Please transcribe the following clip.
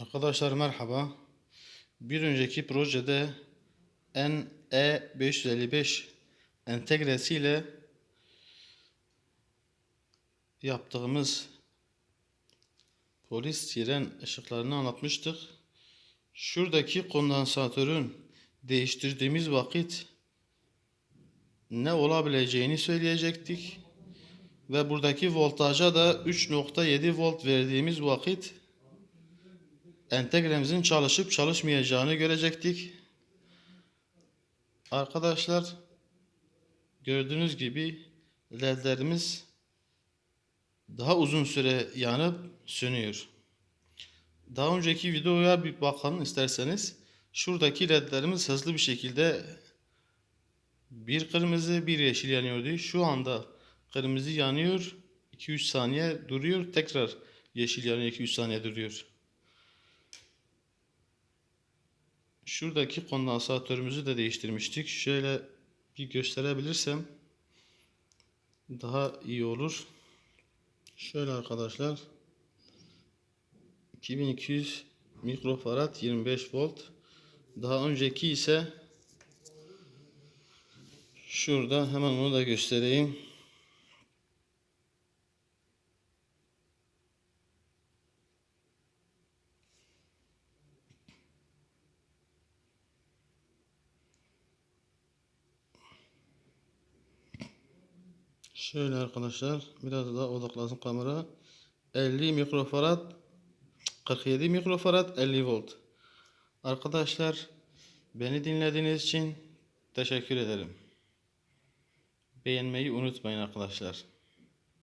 Arkadaşlar merhaba. Bir önceki projede NE555 entegresiyle yaptığımız polis siren ışıklarını anlatmıştık. Şuradaki kondansatörün değiştirdiğimiz vakit ne olabileceğini söyleyecektik. Ve buradaki voltaja da 3.7 volt verdiğimiz vakit entegremizin çalışıp çalışmayacağını görecektik. Arkadaşlar gördüğünüz gibi ledlerimiz daha uzun süre yanıp sönüyor. Daha önceki videoya bir bakalım isterseniz. Şuradaki ledlerimiz hızlı bir şekilde bir kırmızı bir yeşil yanıyordu. Şu anda kırmızı yanıyor. 2-3 saniye duruyor. Tekrar yeşil yanıyor 2-3 saniye duruyor. Şuradaki kondansatörümüzü de değiştirmiştik. Şöyle bir gösterebilirsem daha iyi olur. Şöyle arkadaşlar 2200 mikrofarad 25 volt. Daha önceki ise şurada hemen onu da göstereyim. Şöyle arkadaşlar biraz daha odaklansın kamera. 50 mikrofarad 47 mikrofarad 50 volt. Arkadaşlar beni dinlediğiniz için teşekkür ederim. Beğenmeyi unutmayın arkadaşlar.